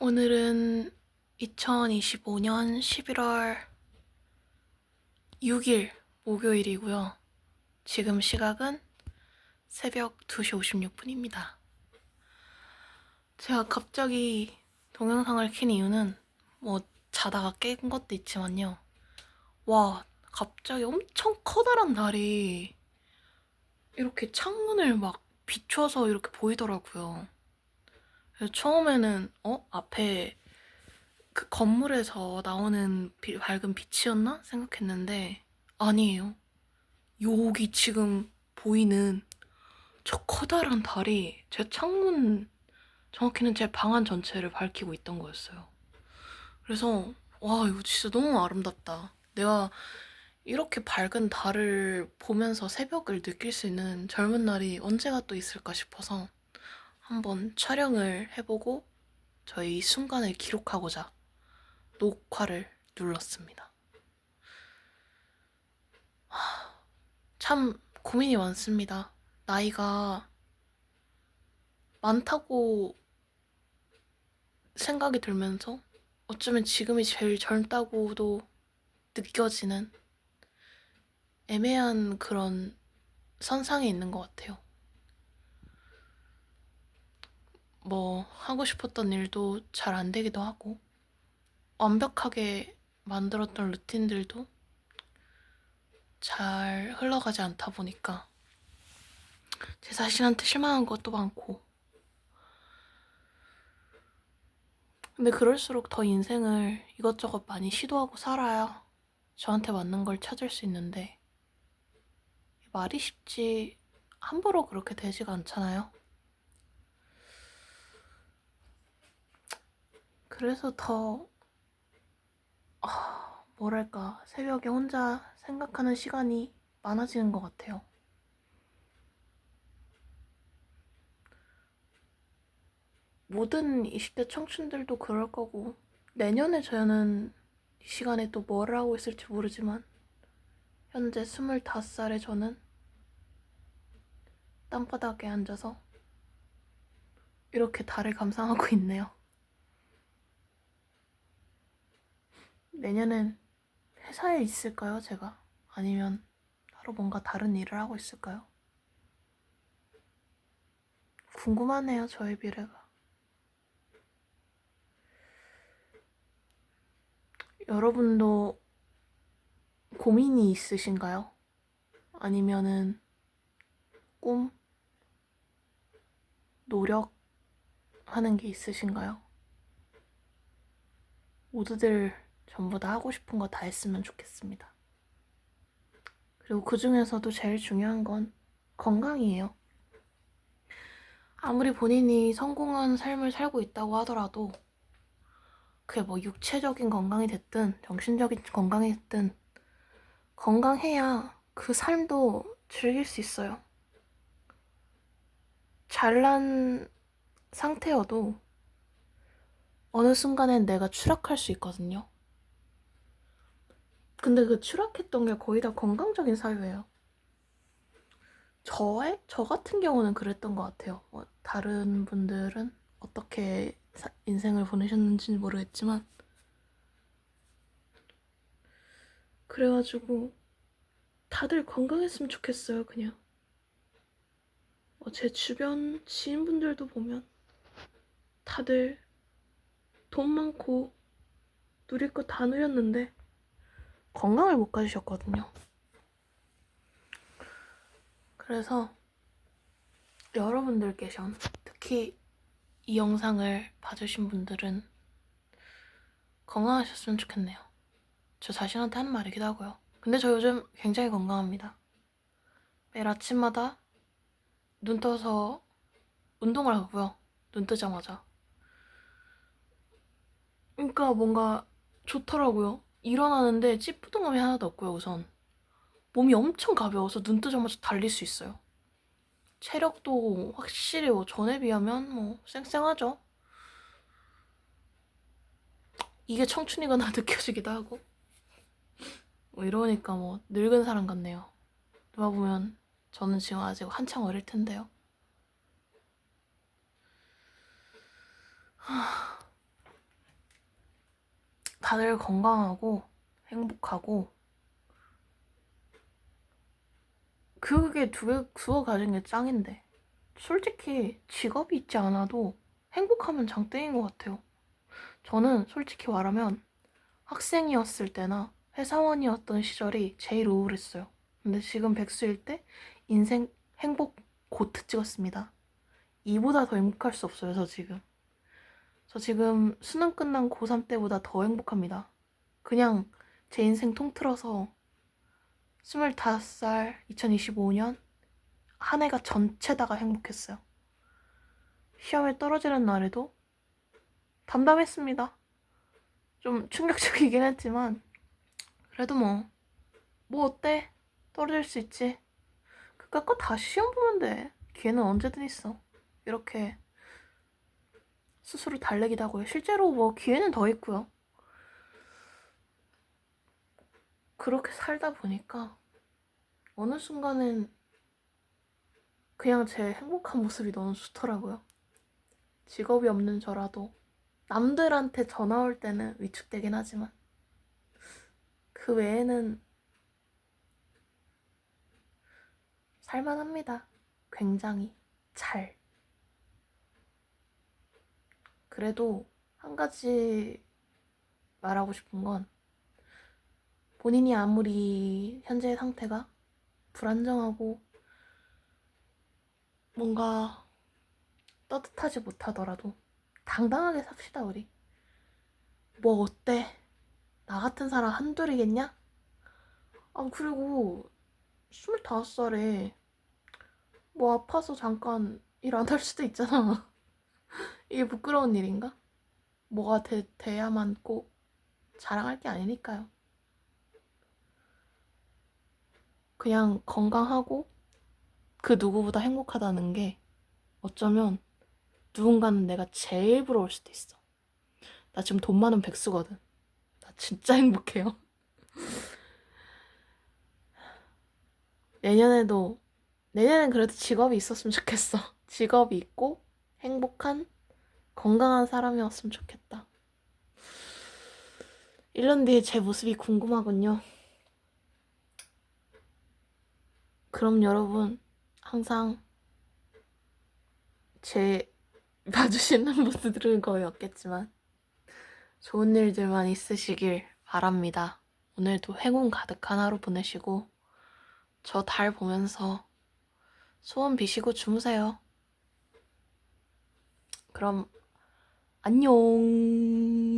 오늘은 2025년 11월 6일 목요일이고요. 지금 시각은 새벽 2시 56분입니다. 제가 갑자기 동영상을 킨 이유는 뭐 자다가 깬 것도 있지만요. 와, 갑자기 엄청 커다란 달이 이렇게 창문을 막 비춰서 이렇게 보이더라고요. 그래서 처음에는 어 앞에 그 건물에서 나오는 비- 밝은 빛이었나 생각했는데 아니에요. 여기 지금 보이는 저 커다란 달이 제 창문 정확히는 제 방 안 전체를 밝히고 있던 거였어요. 그래서 와 이거 진짜 너무 아름답다. 내가 이렇게 밝은 달을 보면서 새벽을 느낄 수 있는 젊은 날이 언제가 또 있을까 싶어서 한번 촬영을 해보고 저희 순간을 기록하고자 녹화를 눌렀습니다. 하, 참 고민이 많습니다. 나이가 많다고 생각이 들면서 어쩌면 지금이 제일 젊다고도 느껴지는 애매한 그런 선상에 있는 것 같아요. 뭐 하고 싶었던 일도 잘 안 되기도 하고 완벽하게 만들었던 루틴들도 잘 흘러가지 않다 보니까 제 자신한테 실망한 것도 많고 근데 그럴수록 더 인생을 이것저것 많이 시도하고 살아야 저한테 맞는 걸 찾을 수 있는데 말이 쉽지 함부로 그렇게 되지가 않잖아요. 그래서 더, 아, 뭐랄까, 새벽에 혼자 생각하는 시간이 많아지는 것 같아요. 모든 20대 청춘들도 그럴 거고, 내년에 저는 이 시간에 또 뭘 하고 있을지 모르지만, 현재 25살의 저는 땅바닥에 앉아서 이렇게 달을 감상하고 있네요. 내년엔 회사에 있을까요, 제가? 아니면 따로 뭔가 다른 일을 하고 있을까요? 궁금하네요, 저의 미래가. 여러분도 고민이 있으신가요? 아니면은 꿈, 노력하는 게 있으신가요? 모두들 전부 다 하고 싶은 거 다 했으면 좋겠습니다. 그리고 그 중에서도 제일 중요한 건 건강이에요. 아무리 본인이 성공한 삶을 살고 있다고 하더라도 그게 뭐 육체적인 건강이 됐든 정신적인 건강이 됐든 건강해야 그 삶도 즐길 수 있어요. 잘난 상태여도 어느 순간엔 내가 추락할 수 있거든요. 근데 그 추락했던 게 거의 다 건강적인 사유예요. 저의 저 같은 경우는 그랬던 것 같아요. 뭐 다른 분들은 어떻게 사- 인생을 보내셨는지는 모르겠지만 그래가지고 다들 건강했으면 좋겠어요. 그냥 어, 제 주변 지인분들도 보면 다들 돈 많고 누릴 거 다 누렸는데 건강을 못 가지셨거든요. 그래서 여러분들께서 특히 이 영상을 봐주신 분들은 건강하셨으면 좋겠네요. 저 자신한테 하는 말이기도 하고요. 근데 저 요즘 굉장히 건강합니다. 매일 아침마다 눈 떠서 운동을 하고요. 눈 뜨자마자. 그러니까 뭔가 좋더라고요. 일어나는데 찌뿌둥함이 하나도 없고요, 우선. 몸이 엄청 가벼워서 눈 뜨자마자 달릴 수 있어요. 체력도 확실히 뭐 전에 비하면 뭐 쌩쌩하죠. 이게 청춘이거나 느껴지기도 하고. 뭐 이러니까 뭐 늙은 사람 같네요. 누가 보면 저는 지금 아직 한창 어릴 텐데요. 하... 다들 건강하고 행복하고 그게 두 개, 두어 가진 게 짱인데 솔직히 직업이 있지 않아도 행복하면 장땡인 것 같아요. 저는 솔직히 말하면 학생이었을 때나 회사원이었던 시절이 제일 우울했어요. 근데 지금 백수일 때 인생 행복 고트 찍었습니다. 이보다 더 행복할 수 없어요, 저 지금. 저 지금 수능 끝난 고3 때보다 더 행복합니다. 그냥 제 인생 통틀어서 25살 2025년 한 해가 전체다가 행복했어요. 시험에 떨어지는 날에도 담담했습니다. 좀 충격적이긴 했지만 그래도 뭐, 뭐 어때? 떨어질 수 있지. 그깟 거 다시 시험 보면 돼. 기회는 언제든 있어. 이렇게 스스로 달래기도 하고요. 실제로 뭐 기회는 더 있고요. 그렇게 살다 보니까 어느 순간은 그냥 제 행복한 모습이 너무 좋더라고요. 직업이 없는 저라도 남들한테 전화 올 때는 위축되긴 하지만 그 외에는 살만합니다. 굉장히 잘. 그래도 한 가지 말하고 싶은 건 본인이 아무리 현재의 상태가 불안정하고 뭔가 따뜻하지 못하더라도 당당하게 삽시다 우리. 뭐 어때? 나 같은 사람 한둘이겠냐? 아 그리고 25살에 뭐 아파서 잠깐 일 안 할 수도 있잖아 이게 부끄러운 일인가 뭐가 돼, 돼야만 꼭 자랑할 게 아니니까요 그냥 건강하고 그 누구보다 행복하다는 게 어쩌면 누군가는 내가 제일 부러울 수도 있어. 나 지금 돈 많은 백수거든. 나 진짜 행복해요. 내년에도, 내년엔 그래도 직업이 있었으면 좋겠어. 직업이 있고 행복한, 건강한 사람이었으면 좋겠다. 1년 뒤에 제 모습이 궁금하군요. 그럼 여러분 항상 제 봐주시는 분들은 거의 없겠지만 좋은 일들만 있으시길 바랍니다. 오늘도 행운 가득한 하루 보내시고 저 달 보면서 소원 비시고 주무세요. 그럼 안녕.